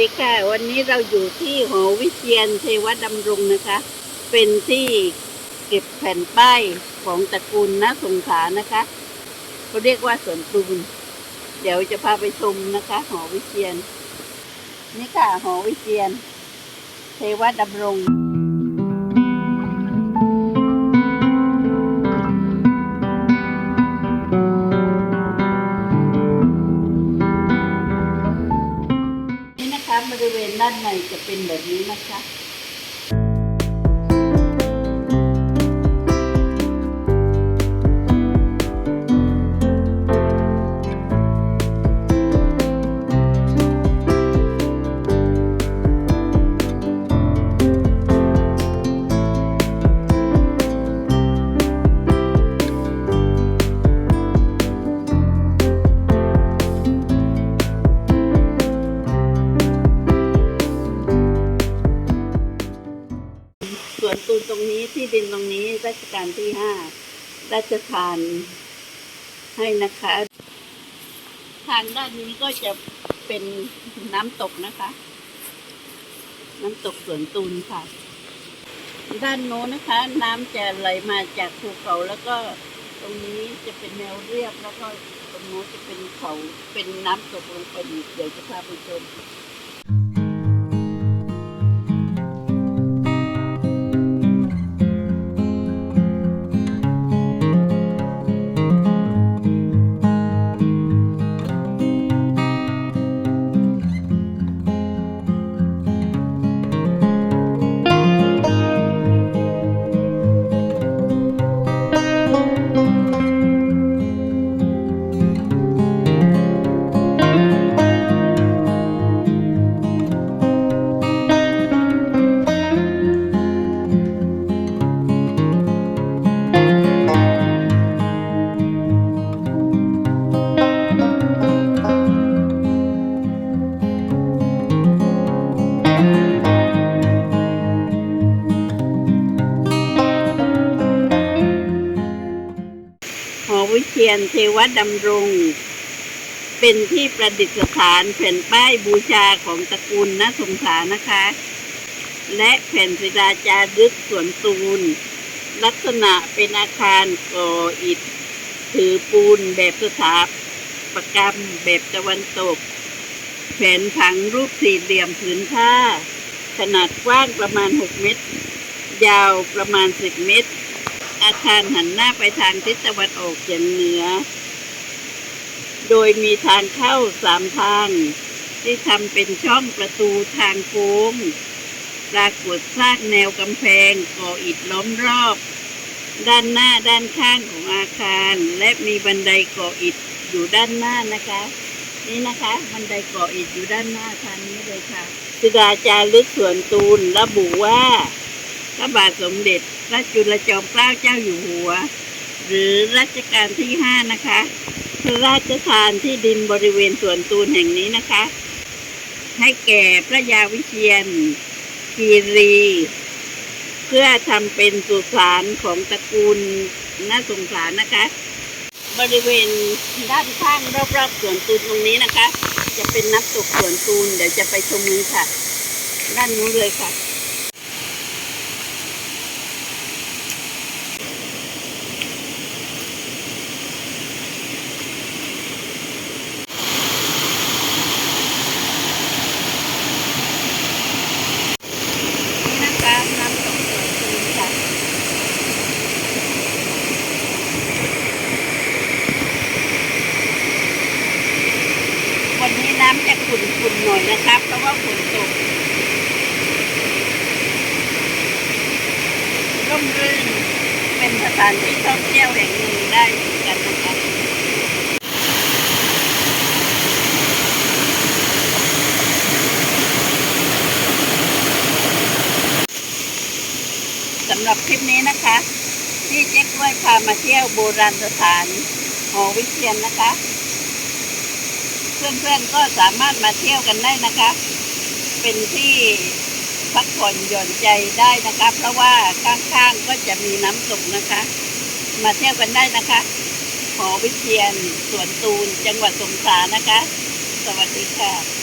ดีค่ะ วันนี้เราอยู่ที่หอวิเชียนเทวดำรงนะคะ เป็นที่เก็บแผ่นป้ายของตระกูลนะสงขานะคะเขาเรียกว่าสวนตูนเดี๋ยวจะพาไปชมนะคะ หอวิเชียน นี่ค่ะ หอวิเชียน เทวดำรง จะเป็นแบบนี้นะคะ ตรงนี้ที่ดินตรงนี้รัชกาลที่ห้าราชทานให้นะคะ ทางด้านนี้ก็จะเป็นน้ำตกนะคะ น้ำตกสวนตูนค่ะ ด้านโน้นนะคะ น้ำจะไหลมาจากภูเขาแล้วก็ตรงนี้จะเป็นแนวเรียบแล้วก็ตรงโน้นจะเป็นเขาเป็นน้ำตกลงไปอีกเดี๋ยวจะพาไปชม เชียนเทวดำรง เป็นที่ประดิษฐานแผ่นป้ายบูชาของตระกูลนสงขลานะคะ และแผ่นศิลาจารึกสวนตูน ลักษณะเป็นอาคารก่ออิฐ ถือปูนแบบสถาปัตกรรมแบบตะวันตก แผนผังรูปสี่เหลี่ยมผืนผ้า ขนาดกว้างประมาณ 6 เมตร ยาวประมาณ 10 เมตร อาคารหันหน้าไปทางทิศตะวันออกเฉียงเหนือ โดยมีทางเข้าสามทาง ที่ทำเป็นช่องประตูทางโค้งปรากฏซากแนวกำแพงก่ออิฐล้อมรอบ ด้านหน้าด้านข้างของอาคาร และมีบันไดก่ออิฐอยู่ด้านหน้านะคะ นี่นะคะบันไดก่ออิฐอยู่ด้านหน้าทางนี้เลยค่ะศิดาจารึกสวนตูนระบุว่า ระบาทสมเด็จพระจุลจอมเกล้าเจ้าอยู่หัว หรือรัชกาลที่ห้านะคะพระราชทานที่ดินบริเวณสวนตูนแห่งนี้นะคะ ให้แก่พระยาวิเชียนคีรี เพื่อทำเป็นสุสานของตระกูลน่าสงสารนะคะ บริเวณด้านข้างรอบๆสวนตูนตรงนี้นะคะ จะเป็นน้ำตกสวนตูนเดี๋ยวจะไปชมนี้ค่ะ ด้านนู้นเลยค่ะ นี่นะคะน้ำตกสวนตูนค่ะ วันนี้น้ำจะขุ่นๆหน่อยนะครับ เพราะ ว่าฝนตกร่มรื่นเป็นสถานที่ท่องเที่ยวแห่งหนึ่งได้เหมือนกันนะคะสำหรับคลิปนี้นะคะ ที่เจ๊กล้วยพามาเที่ยวโบราณสถานหอวิเชียนนะคะ เพื่อนๆก็สามารถมาเที่ยวกันได้นะคะ เป็นที่พักผ่อนหย่อนใจได้นะคะ เพราะว่าข้างๆก็จะมีน้ำตกนะคะ มาเที่ยวกันได้นะคะหอวิเชียนสวนตูนจังหวัดสงขลานะคะ สวัสดีค่ะ